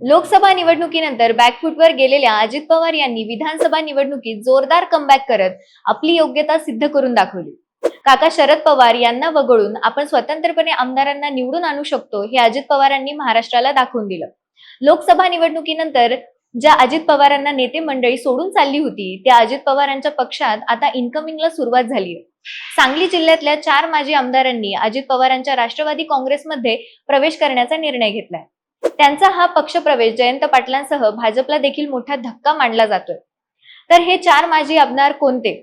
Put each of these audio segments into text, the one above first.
लोकसभा निवडणुकीनंतर बॅकफुटवर गेलेल्या अजित पवार यांनी विधानसभा निवडणुकीत जोरदार कमबॅक करत आपली योग्यता सिद्ध करून दाखवली. काका शरद पवार यांना वगळून आपण स्वतंत्रपणे आमदारांना निवडून आणू शकतो हे अजित पवारांनी महाराष्ट्राला दाखवून दिलं. लोकसभा निवडणुकीनंतर ज्या अजित पवारांना नेते मंडळी सोडून चालली होती त्या अजित पवारांच्या पक्षात आता इन्कमिंगला सुरुवात झाली सांगली जिल्ह्यातल्या चार माजी आमदारांनी अजित पवारांच्या राष्ट्रवादी काँग्रेसमध्ये प्रवेश करण्याचा निर्णय घेतलाय. त्यांचा हा पक्षप्रवेश जयंत पाटलांसह भाजपला देखील मोठा धक्का मानला जातोय. तर हे चार माजी आमदार कोणते?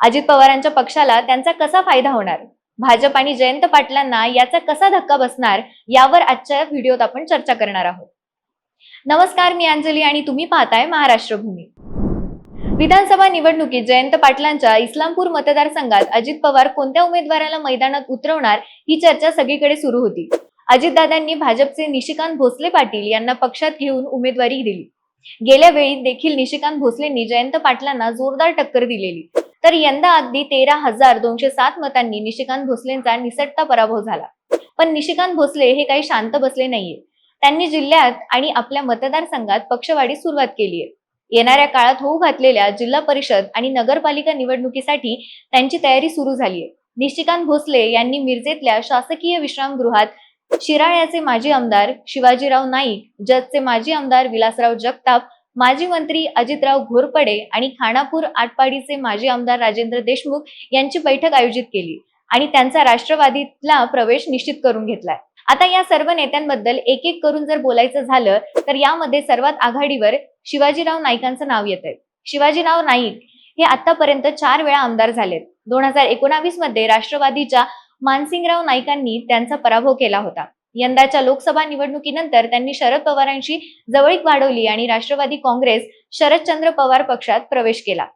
अजित पवारांच्या पक्षाला त्यांचा कसा फायदा होणार? भाजप आणि जयंत पाटलांना याचा कसा धक्का बसणार? यावर आजच्या व्हिडिओत आपण चर्चा करणार आहोत. नमस्कार मी अंजली आणि तुम्ही पाहताय महाराष्ट्र भूमी विधानसभा निवडणुकीत जयंत पाटलांच्या इस्लामपूर मतदारसंघात अजित पवार कोणत्या उमेदवाराला मैदानात उतरवणार ही चर्चा सगळीकडे सुरू होती. अजितदादांनी भाजपचे निशिकांत भोसले पाटील यांना पक्षात घेऊन उमेदवारी दिली. गेल्या वेळी देखील निशिकांत भोसलेंनी जयंत पाटलांना जोरदार टक्कर दिलेली. तर यंदा अगदी तेरा हजार दोनशे सात मतांनी निशिकांत भोसलेंचा निसटता पराभव झाला. पण निशिकांत भोसले हे काही शांत बसले नाहीये. त्यांनी जिल्ह्यात आणि आपल्या मतदारसंघात पक्षवाढी सुरुवात केली आहे येणाऱ्या काळात होऊ घातलेल्या जिल्हा परिषद आणि नगरपालिका निवडणुकीसाठी त्यांची तयारी सुरू झाली आहे निशिकांत भोसले यांनी मिरजेतल्या शासकीय विश्रामगृहात शिराळ्याचे माजी आमदार शिवाजीराव नाईक जतचे माजी आमदार विलासराव जगताप माजी मंत्री अजितराव घोरपडे आणि खानापूर आटपाडीचे माजी आमदार राजेंद्र देशमुख यांची बैठक आयोजित केली आणि त्यांचा राष्ट्रवादीतला प्रवेश निश्चित करून घेतलाय. आता या सर्व नेत्यांबद्दल एक एक करून जर बोलायचं झालं तर यामध्ये सर्वात आघाडीवर शिवाजीराव नाईकांचं नाव येत आहे शिवाजीराव नाईक हे आतापर्यंत चार वेळा आमदार झालेत. दोन हजार एकोणावीसमध्ये राष्ट्रवादीच्या मानसिंगराव नाईकांनी त्यांचा पराभव केला होता. यंदाच्या लोकसभा निवडणुकीनंतर त्यांनी शरद पवारांशी जवळीक वाढवली आणि राष्ट्रवादी काँग्रेस शरदचंद्र पवार पक्षात प्रवेश केला.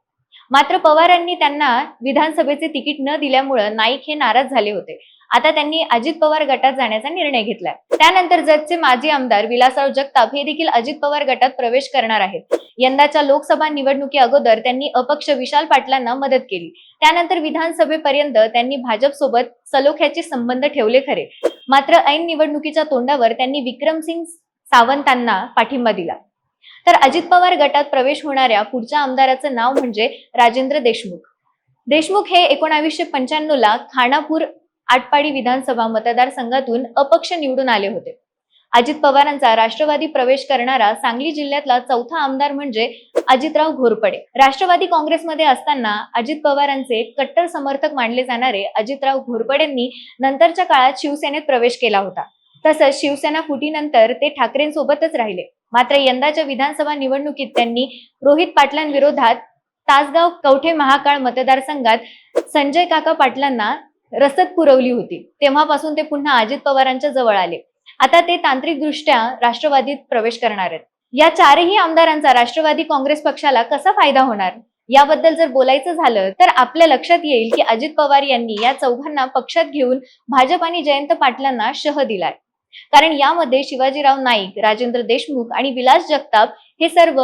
मात्र पवारांनी त्यांना विधानसभेचे तिकीट न दिल्यामुळे नाईक हे नाराज झाले होते. आता त्यांनी अजित पवार गटात जाण्याचा निर्णय घेतलाय. त्यानंतर जतचे माजी आमदार विलासराव जगताप हे देखील अजित पवार गटात प्रवेश करणार आहेत. यंदाच्या लोकसभा निवडणुकी अगोदर त्यांनी अपक्ष विशाल पाटलांना मदत केली. त्यानंतर विधानसभेपर्यंत त्यांनी भाजप सोबत सलोख्याचे संबंध ठेवले खरे. मात्र ऐन निवडणुकीच्या तोंडावर त्यांनी विक्रमसिंग सावंतांना पाठिंबा दिला. तर अजित पवार गटात प्रवेश होणाऱ्या पुढच्या आमदाराचं नाव म्हणजे राजेंद्र देशमुख. देशमुख हे एकोणावीसशे पंच्याण्णव ला खानापूर आटपाडी विधानसभा मतदारसंघातून अपक्ष निवडून आले होते. अजित पवारांचा राष्ट्रवादी प्रवेश करणारा सांगली जिल्ह्यातला चौथा आमदार म्हणजे अजितराव घोरपडे. राष्ट्रवादी काँग्रेसमध्ये असताना अजित पवारांचे कट्टर समर्थक मानले जाणारे अजितराव घोरपडेंनी नंतरच्या काळात शिवसेनेत प्रवेश केला होता. तसंच शिवसेना फुटीनंतर ते ठाकरेंसोबतच राहिले. मात्र यंदाच्या विधानसभा निवडणुकीत त्यांनी रोहित पाटलांविरोधात तासगाव कवठे महाकाळ मतदारसंघात संजय काका पाटलांना रसद पुरवली होती. तेव्हापासून ते पुन्हा अजित पवारांच्या जवळ आले. आता ते तांत्रिकदृष्ट्या राष्ट्रवादीत प्रवेश करणार आहेत. या चारही आमदारांचा राष्ट्रवादी काँग्रेस पक्षाला कसा फायदा होणार? याबद्दल जर बोलायचं झालं तर आपल्या लक्षात येईल की अजित पवार यांनी या चौघांना पक्षात घेऊन भाजप आणि जयंत पाटलांना शह दिलाय. कारण यामध्ये शिवाजीराव नाईक राजेंद्र देशमुख आणि विलास जगताप हे सर्व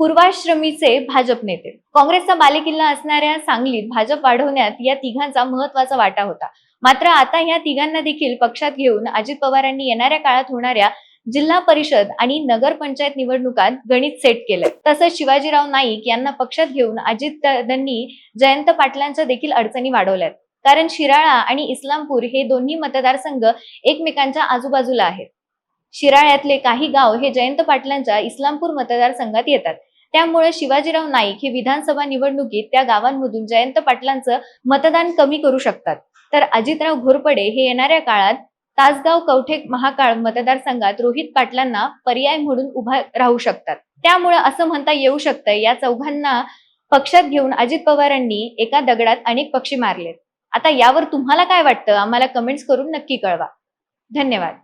पूर्वाश्रमीचे भाजप नेते. काँग्रेसचा बालेकिल्ला असणाऱ्या सांगलीत भाजप वाढवण्यात या तिघांचा महत्त्वाचा वाटा होता. मात्र आता या तिघांना देखील पक्षात घेऊन अजित पवारांनी येणाऱ्या काळात होणाऱ्या जिल्हा परिषद आणि नगर पंचायत निवडणुकात गणित सेट केलंय. तसंच शिवाजीराव नाईक यांना पक्षात घेऊन अजितदादांनी जयंत पाटलांच्या देखील अडचणी वाढवल्यात. कारण शिराळा आणि इस्लामपूर हे दोन्ही मतदारसंघ एकमेकांच्या आजूबाजूला आहेत. शिराळ्यातले काही गाव हे जयंत पाटलांच्या इस्लामपूर मतदारसंघात येतात. त्यामुळे शिवाजीराव नाईक हे विधानसभा निवडणुकीत त्या गावांमधून जयंत पाटलांचं मतदान कमी करू शकतात. तर अजितराव घोरपडे हे येणाऱ्या काळात तासगाव कवठे महाकाळ मतदारसंघात रोहित पाटलांना पर्याय म्हणून उभा राहू शकतात. त्यामुळे असं म्हणता येऊ शकतं या चौघांना पक्षात घेऊन अजित पवारांनी एका दगडात अनेक पक्षी मारलेत. आता यावर तुम्हाला काय वाटतं? आम्हाला कमेंट्स करून नक्की कळवा. धन्यवाद.